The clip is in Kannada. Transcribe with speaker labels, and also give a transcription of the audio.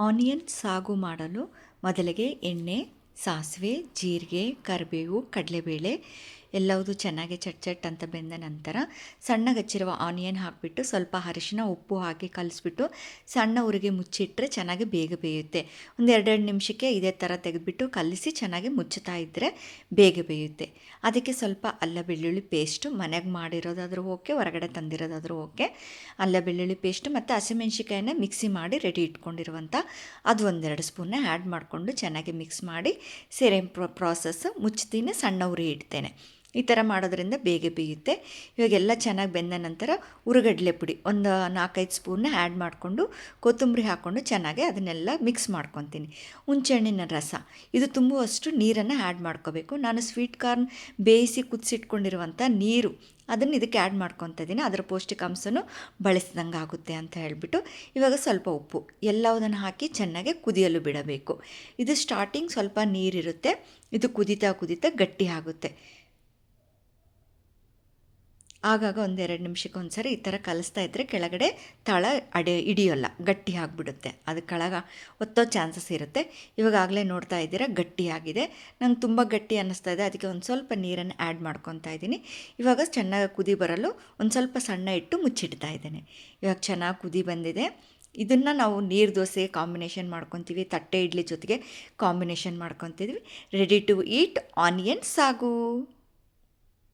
Speaker 1: ಆನಿಯನ್ ಸಾಗು ಮಾಡಲು ಮೊದಲಿಗೆ ಎಣ್ಣೆ ಸಾಸಿವೆ ಜೀರಿಗೆ ಕರಿಬೇವು ಕಡಲೆಬೇಳೆ ಎಲ್ಲವುದು ಚೆನ್ನಾಗಿ ಚಟ್ ಚಟ್ ಅಂತ ಬೆಂದ ನಂತರ ಸಣ್ಣಗೆ ಹಚ್ಚಿರುವ ಆನಿಯನ್ ಹಾಕಿಬಿಟ್ಟು ಸ್ವಲ್ಪ ಅರಿಶಿನ, ಉಪ್ಪು ಹಾಕಿ ಕಲಿಸ್ಬಿಟ್ಟು ಸಣ್ಣ ಉರಿಗೆ ಮುಚ್ಚಿಟ್ರೆ ಚೆನ್ನಾಗಿ ಬೇಗ ಬೇಯುತ್ತೆ. ಒಂದು ಎರಡೆರಡು ನಿಮಿಷಕ್ಕೆ ಇದೇ ಥರ ತೆಗೆದುಬಿಟ್ಟು ಕಲಿಸಿ ಚೆನ್ನಾಗಿ ಮುಚ್ಚುತ್ತಾ ಇದ್ದರೆ ಬೇಗ ಬೇಯುತ್ತೆ. ಅದಕ್ಕೆ ಸ್ವಲ್ಪ ಅಲ್ಲ ಬೆಳ್ಳುಳ್ಳಿ ಪೇಸ್ಟು, ಮನೆಗೆ ಮಾಡಿರೋದಾದರೂ ಓಕೆ, ಹೊರಗಡೆ ತಂದಿರೋದಾದರೂ ಓಕೆ. ಅಲ್ಲ ಬೆಳ್ಳುಳ್ಳಿ ಪೇಸ್ಟು ಮತ್ತು ಹಸಿಮೆಣ್ಸಿಕಾಯನ್ನ ಮಿಕ್ಸಿ ಮಾಡಿ ರೆಡಿ ಇಟ್ಕೊಂಡಿರುವಂಥ ಅದು ಒಂದೆರಡು ಸ್ಪೂನ್ನ ಆ್ಯಡ್ ಮಾಡಿಕೊಂಡು ಚೆನ್ನಾಗಿ ಮಿಕ್ಸ್ ಮಾಡಿ ಸೇರೆ ಪ್ರೊ ಪ್ರಾಸೆಸ್ ಮುಚ್ಚತೀನಿ ಸಣ್ಣ ಉರಿ ಇಡ್ತೇನೆ. ಈ ಥರ ಮಾಡೋದ್ರಿಂದ ಬೇಗ ಬೇಯುತ್ತೆ. ಇವಾಗೆಲ್ಲ ಚೆನ್ನಾಗಿ ಬೆಂದ ನಂತರ ಉರುಗಡ್ಲೆ ಪುಡಿ ಒಂದು ನಾಲ್ಕೈದು ಸ್ಪೂನ್ನ ಆ್ಯಡ್ ಮಾಡಿಕೊಂಡು ಕೊತ್ತಂಬರಿ ಹಾಕ್ಕೊಂಡು ಚೆನ್ನಾಗಿ ಅದನ್ನೆಲ್ಲ ಮಿಕ್ಸ್ ಮಾಡ್ಕೊತೀನಿ. ಹುಣಸೆಹಣ್ಣಿನ ರಸ, ಇದು ತುಂಬುವಷ್ಟು ನೀರನ್ನು ಆ್ಯಡ್ ಮಾಡ್ಕೋಬೇಕು. ನಾನು ಸ್ವೀಟ್ ಕಾರ್ನ್ ಬೇಯಿಸಿ ಕುದಿಸಿಟ್ಕೊಂಡಿರುವಂಥ ನೀರು ಅದನ್ನು ಇದಕ್ಕೆ ಆ್ಯಡ್ ಮಾಡ್ಕೊತಿದ್ದೀನಿ ಅದರ ಪೌಷ್ಟಿಕಾಂಶನೂ ಬಳಸಿದಂಗೆ ಆಗುತ್ತೆ ಅಂತ ಹೇಳಿಬಿಟ್ಟು ಇವಾಗ ಸ್ವಲ್ಪ ಉಪ್ಪು, ಎಲ್ಲವುದನ್ನು ಹಾಕಿ ಚೆನ್ನಾಗಿ ಕುದಿಯಲು ಬಿಡಬೇಕು. ಇದು ಸ್ಟಾರ್ಟಿಂಗ್ ಸ್ವಲ್ಪ ನೀರಿರುತ್ತೆ. ಇದು ಕುದೀತಾ ಕುದಿತಾ ಗಟ್ಟಿ ಆಗುತ್ತೆ. ಆಗಾಗ ಒಂದೆರಡು ನಿಮಿಷಕ್ಕೆ ಒಂದು ಸರಿ ಈ ಥರ ಕಲಿಸ್ತಾ ಇದ್ದರೆ ಕೆಳಗಡೆ ತಳ ಅಡೆ ಹಿಡಿಯೋಲ್ಲ, ಗಟ್ಟಿ ಆಗಿಬಿಡುತ್ತೆ. ಅದು ಕೆಳಗ ಒತ್ತೋ ಚಾನ್ಸಸ್ ಇರುತ್ತೆ. ಇವಾಗಲೇ ನೋಡ್ತಾ ಇದ್ದೀರಾ ಗಟ್ಟಿಯಾಗಿದೆ ನಂಗೆ ತುಂಬ ಗಟ್ಟಿ ಅನ್ನಿಸ್ತಾ ಇದೆ. ಅದಕ್ಕೆ ಒಂದು ಸ್ವಲ್ಪ ನೀರನ್ನು ಆ್ಯಡ್ ಮಾಡ್ಕೊತಾ ಇದ್ದೀನಿ. ಇವಾಗ ಚೆನ್ನಾಗಿ ಕುದಿ ಬರಲು ಒಂದು ಸ್ವಲ್ಪ ಸಣ್ಣ ಇಟ್ಟು ಮುಚ್ಚಿಡ್ತಾ ಇದ್ದೇನೆ. ಇವಾಗ ಚೆನ್ನಾಗಿ ಕುದಿ ಬಂದಿದೆ. ಇದನ್ನು ನಾವು ನೀರು ದೋಸೆ ಕಾಂಬಿನೇಷನ್ ಮಾಡ್ಕೊತೀವಿ, ತಟ್ಟೆ ಇಡ್ಲಿ ಜೊತೆಗೆ combination ಮಾಡ್ಕೊತಿದ್ವಿ. Ready to eat onion sagu.